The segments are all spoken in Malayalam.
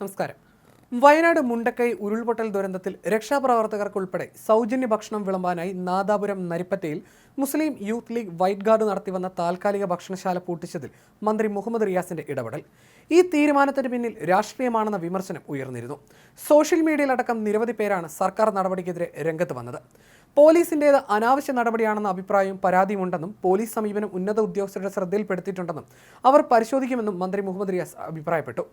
നമസ്കാരം. വയനാട് മുണ്ടക്കൈ ഉരുൾപൊട്ടൽ ദുരന്തത്തിൽ രക്ഷാപ്രവർത്തകർക്കുൾപ്പെടെ സൗജന്യ ഭക്ഷണം വിളമ്പാനായി Nadapuram നരിപ്പറ്റയിൽ Muslim Youth League White Guard നടത്തിവന്ന താൽക്കാലിക ഭക്ഷണശാല പൂട്ടിച്ചതിൽ മന്ത്രി മുഹമ്മദ് റിയാസിന്റെ ഇടപെടൽ. ഈ തീരുമാനത്തിന് പിന്നിൽ രാഷ്ട്രീയമാണെന്ന വിമർശനം ഉയർന്നിരുന്നു. സോഷ്യൽ മീഡിയയിലടക്കം നിരവധി പേരാണ് സർക്കാർ നടപടിക്കെതിരെ രംഗത്ത് വന്നത്. പോലീസിന്റേത് അനാവശ്യ നടപടിയാണെന്ന അഭിപ്രായവും പരാതിയുമുണ്ടെന്നും പോലീസ് സമീപനം ഉന്നത ഉദ്യോഗസ്ഥരുടെ ശ്രദ്ധയിൽപ്പെടുത്തിയിട്ടുണ്ടെന്നും അവർ പരിശോധിക്കുമെന്നും മന്ത്രി മുഹമ്മദ് റിയാസ് അഭിപ്രായപ്പെട്ടു.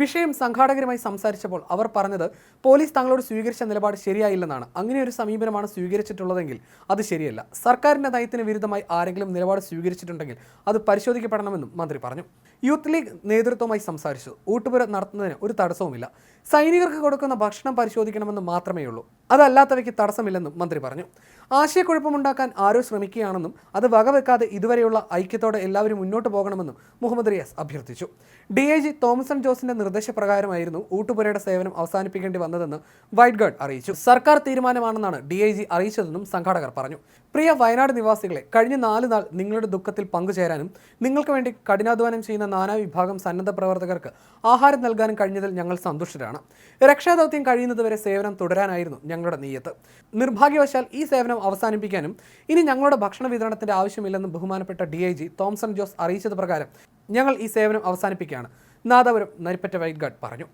വിഷയം സംഘാടകരുമായി സംസാരിച്ചപ്പോൾ അവർ പറഞ്ഞത് പോലീസ് തങ്ങളോട് സ്വീകരിച്ച നിലപാട് ശരിയായില്ലെന്നാണ്. അങ്ങനെ ഒരു സമീപനമാണ് സ്വീകരിച്ചിട്ടുള്ളതെങ്കിൽ അത് ശരിയല്ല. സർക്കാരിന്റെ നയത്തിന് വിരുദ്ധമായി ആരെങ്കിലും നിലപാട് സ്വീകരിച്ചിട്ടുണ്ടെങ്കിൽ അത് പരിശോധിക്കപ്പെടണമെന്നും മന്ത്രി പറഞ്ഞു. യൂത്ത് ലീഗ് നേതൃത്വവുമായി സംസാരിച്ചു. ഊട്ടുപുര നടത്തുന്നതിന് ഒരു തടസ്സവുമില്ല. സൈനികർക്ക് കൊടുക്കുന്ന ഭക്ഷണം പരിശോധിക്കണമെന്ന് മാത്രമേ ഉള്ളൂ അതല്ലാത്തവയ്ക്ക് തടസ്സമില്ലെന്നും മന്ത്രി പറഞ്ഞു. ആശയക്കുഴപ്പമുണ്ടാക്കാൻ ആരോ ശ്രമിക്കുകയാണെന്നും അത് വകവെക്കാതെ ഇതുവരെയുള്ള ഐക്യത്തോടെ എല്ലാവരും മുന്നോട്ട് പോകണമെന്നും മുഹമ്മദ് റിയാസ് അഭ്യർത്ഥിച്ചു. ഡി ഐ ജി തോമസൺ ജോസിന്റെ നിർദ്ദേശപ്രകാരമായിരുന്നു ഊട്ടുപുരയുടെ സേവനം അവസാനിപ്പിക്കേണ്ടി വന്നതെന്ന് വൈറ്റ് ഗാർഡ് അറിയിച്ചു. സർക്കാർ തീരുമാനമാണെന്നാണ് ഡി ഐ ജി അറിയിച്ചതെന്നും സംഘാടകർ പറഞ്ഞു. പ്രിയ വയനാട് നിവാസികളെ കഴിഞ്ഞ നാല് നാൾ നിങ്ങളുടെ ദുഃഖത്തിൽ പങ്കുചേരാനും നിങ്ങൾക്ക് വേണ്ടി കഠിനാധ്വാനം ചെയ്യുന്ന നാനാ വിഭാഗം സന്നദ്ധ പ്രവർത്തകർക്ക് ആഹാരം നൽകാനും കഴിഞ്ഞതിൽ ഞങ്ങൾ സന്തുഷ്ടരാണ്. രക്ഷാദൗത്യം കഴിയുന്നതുവരെ സേവനം തുടരാനായിരുന്നു ഞങ്ങളുടെ നീയത്ത് നിർഭാഗ്യവശാൽ ഈ സേവനം അവസാനിപ്പിക്കാനും ഇനി ഞങ്ങളുടെ ഭക്ഷണ വിതരണത്തിന്റെ ആവശ്യമില്ലെന്നും ബഹുമാനപ്പെട്ട D I G Thomson Jose അറിയിച്ചത് പ്രകാരം ഞങ്ങൾ ഈ സേവനം അവസാനിപ്പിക്കുകയാണ്. നാദാപുരം നരിപ്പറ്റ വൈറ്റ് ഗാർഡ് പറഞ്ഞു.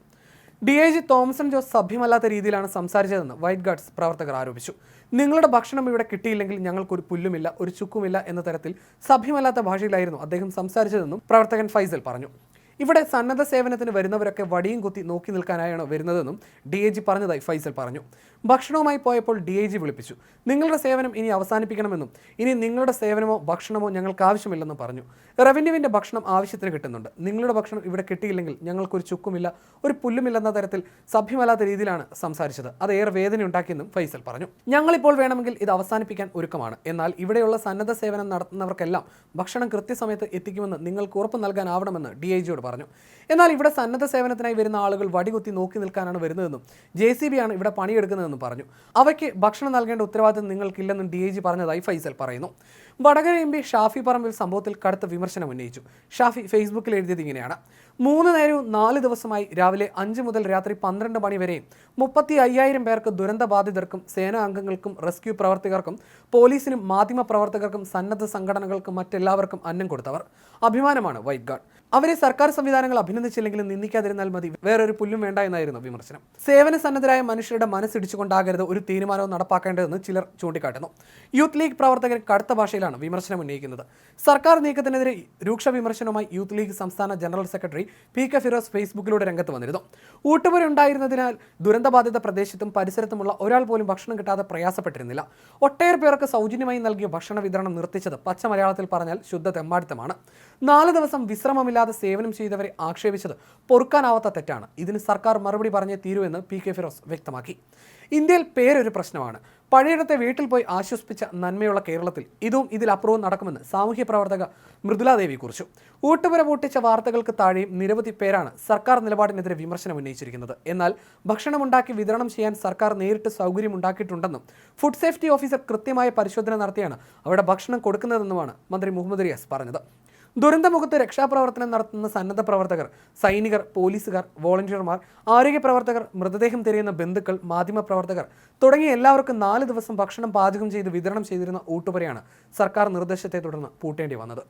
D I G Thomson Jose സഭ്യമല്ലാത്ത രീതിയിലാണ് സംസാരിച്ചതെന്ന് വൈറ്റ് ഗാർഡ്സ് പ്രവർത്തകർ ആരോപിച്ചു. നിങ്ങളുടെ ഭക്ഷണം ഇവിടെ കിട്ടിയില്ലെങ്കിൽ ഞങ്ങൾക്കൊരു പുല്ലുമില്ല ഒരു ചുക്കുമില്ല എന്ന തരത്തിൽ സഭ്യമല്ലാത്ത ഭാഷയിലായിരുന്നു അദ്ദേഹം സംസാരിച്ചതെന്നും പ്രവർത്തകൻ ഫൈസൽ പറഞ്ഞു. ഇവിടെ സന്നദ്ധ സേവനത്തിന് വരുന്നവരൊക്കെ വടിയും കുത്തി നോക്കി നിൽക്കാനായാണ് വരുന്നതെന്നും ഡി ഐ ജി പറഞ്ഞതായി ഫൈസൽ പറഞ്ഞു. ഭക്ഷണവുമായി പോയപ്പോൾ ഡി ഐ ജി വിളിപ്പിച്ചു. നിങ്ങളുടെ സേവനം ഇനി അവസാനിപ്പിക്കണമെന്നും ഇനി നിങ്ങളുടെ സേവനമോ ഭക്ഷണമോ ഞങ്ങൾക്ക് ആവശ്യമില്ലെന്നും പറഞ്ഞു. റവന്യൂവിന്റെ ഭക്ഷണം ആവശ്യത്തിന് കിട്ടുന്നുണ്ട്. നിങ്ങളുടെ ഭക്ഷണം ഇവിടെ കിട്ടിയില്ലെങ്കിൽ ഞങ്ങൾക്കൊരു ചുക്കുമില്ല ഒരു പുല്ലുമില്ലെന്ന തരത്തിൽ സഭ്യമല്ലാത്ത രീതിയിലാണ് സംസാരിച്ചത്. അത് ഏറെ വേദന ഉണ്ടാക്കിയെന്നും ഫൈസൽ പറഞ്ഞു. ഞങ്ങളിപ്പോൾ വേണമെങ്കിൽ ഇത് അവസാനിപ്പിക്കാൻ ഒരുക്കമാണ്. എന്നാൽ ഇവിടെയുള്ള സന്നദ്ധ സേവനം നടത്തുന്നവർക്കെല്ലാം ഭക്ഷണം കൃത്യസമയത്ത് എത്തിക്കുമെന്ന് നിങ്ങൾക്ക് ഉറപ്പ് നൽകാനാവണമെന്ന് ഡി ഐ ജിയോട് പറഞ്ഞു. എന്നാൽ ഇവിടെ സന്നദ്ധ സേവനത്തിനായി വരുന്ന ആളുകൾ വടികുത്തി നോക്കി നിൽക്കാനാണ് വരുന്നതെന്നും ജെ സി ബി ആണ് ഇവിടെ പണിയെടുക്കുന്നതെന്നും പറഞ്ഞു. അവയ്ക്ക് ഭക്ഷണം നൽകേണ്ട ഉത്തരവാദിത്തം നിങ്ങൾക്കില്ലെന്നും ഡി ഐ ജി പറഞ്ഞതായി ഫൈസൽ പറയുന്നു. വടകര എം പി ഷാഫി പറമ്പിൽ സംഭവത്തിൽ കടുത്ത വിമർശനം ഉന്നയിച്ചു. ഷാഫി ഫേസ്ബുക്കിൽ എഴുതിയത് ഇങ്ങനെയാണ്. മൂന്ന് നേരവും നാല് ദിവസമായി രാവിലെ അഞ്ച് മുതൽ രാത്രി പന്ത്രണ്ട് മണി വരെയും മുപ്പത്തി അയ്യായിരം പേർക്ക് ദുരന്തബാധിതർക്കും സേനാ അംഗങ്ങൾക്കും റെസ്ക്യൂ പ്രവർത്തകർക്കും പോലീസിനും മാധ്യമ പ്രവർത്തകർക്കും സന്നദ്ധ സംഘടനകൾക്കും മറ്റെല്ലാവർക്കും അന്നം കൊടുത്തവർ. അഭിമാനമാണ് വൈറ്റ് ഗാർഡ്. അവരെ സർക്കാർ സംവിധാനങ്ങൾ അഭിനന്ദിച്ചില്ലെങ്കിലും നിന്ദിക്കാതിരുന്നാൽ മതി. വേറൊരു പുല്ലും വേണ്ട എന്നായിരുന്നു വിമർശനം. സേവന സന്നദ്ധരായ മനുഷ്യരുടെ മനസ്സിടിച്ചുകൊണ്ടാകരുത് ഒരു തീരുമാനവും നടപ്പാക്കേണ്ടതെന്ന് ചിലർ ചൂണ്ടിക്കാട്ടുന്നു. യൂത്ത് ലീഗ് പ്രവർത്തകർ കടുത്ത ഭാഷയിലാണ് വിമർശനം ഉന്നയിക്കുന്നത്. സർക്കാർ നീക്കത്തിനെതിരെ രൂക്ഷ വിമർശനവുമായി യൂത്ത് ലീഗ് സംസ്ഥാന general secretary P K Firoz ഫേസ്ബുക്കിലൂടെ രംഗത്ത് വന്നിരുന്നു. ഊട്ടുപുര ഉണ്ടായിരുന്നതിനാൽ ദുരന്തബാധിത പ്രദേശത്തും പരിസരത്തുമുള്ള ഒരാൾ പോലും ഭക്ഷണം കിട്ടാതെ പ്രയാസപ്പെട്ടിരുന്നില്ല. ഒട്ടേറെ പേർക്ക് സൗജന്യമായി നൽകിയ ഭക്ഷണ വിതരണം നിർത്തിച്ചത് പച്ച മലയാളത്തിൽ പറഞ്ഞാൽ ശുദ്ധ തെമ്മാടിത്തമാണ്. നാല് ദിവസം വിശ്രമമില്ലാതെ സേവനം ചെയ്തവരെ ആക്ഷേപിച്ചത് പൊറുക്കാനാവാത്ത തെറ്റാണ്. ഇതിന് സർക്കാർ മറുപടി പറഞ്ഞേ തീരുവെന്ന് പി കെ ഫിറോസ് വ്യക്തമാക്കി. ഇന്ത്യയിൽ പേരൊരു പ്രശ്നമാണ്. പഴയിടത്തെ വീട്ടിൽ പോയി ആശ്വസിപ്പിച്ച നന്മയുള്ള കേരളത്തിൽ ഇതും ഇതിൽ ഇതിലപ്പുറവും നടക്കുമെന്ന് സാമൂഹ്യ പ്രവർത്തക മൃദുലാദേവി കുറിച്ചു. ഊട്ടുപുര പൊട്ടിച്ച വാർത്തകൾക്ക് താഴെയും നിരവധി പേരാണ് സർക്കാർ നിലപാടിനെതിരെ വിമർശനം ഉന്നയിച്ചിരിക്കുന്നത്. എന്നാൽ ഭക്ഷണമുണ്ടാക്കി വിതരണം ചെയ്യാൻ സർക്കാർ നേരിട്ട് സൗകര്യമുണ്ടാക്കിയിട്ടുണ്ടെന്നും ഫുഡ് സേഫ്റ്റി ഓഫീസർ കൃത്യമായ പരിശോധന നടത്തിയാണ് അവിടെ ഭക്ഷണം കൊടുക്കുന്നതെന്നുമാണ് മന്ത്രി മുഹമ്മദ് റിയാസ് പറഞ്ഞത്. ദുരന്തമുഖത്ത് രക്ഷാപ്രവർത്തനം നടത്തുന്ന സന്നദ്ധ പ്രവർത്തകർ സൈനികർ പോലീസുകാർ വോളണ്ടിയർമാർ ആരോഗ്യ പ്രവർത്തകർ മൃതദേഹം തിരയുന്ന ബന്ധുക്കൾ മാധ്യമപ്രവർത്തകർ തുടങ്ങിയ എല്ലാവർക്കും നാല് ദിവസം ഭക്ഷണം പാചകം ചെയ്ത് വിതരണം ചെയ്തിരുന്ന ഊട്ടുപുരയാണ് സർക്കാർ നിർദ്ദേശത്തെ തുടർന്ന് പൂട്ടേണ്ടി വന്നത്.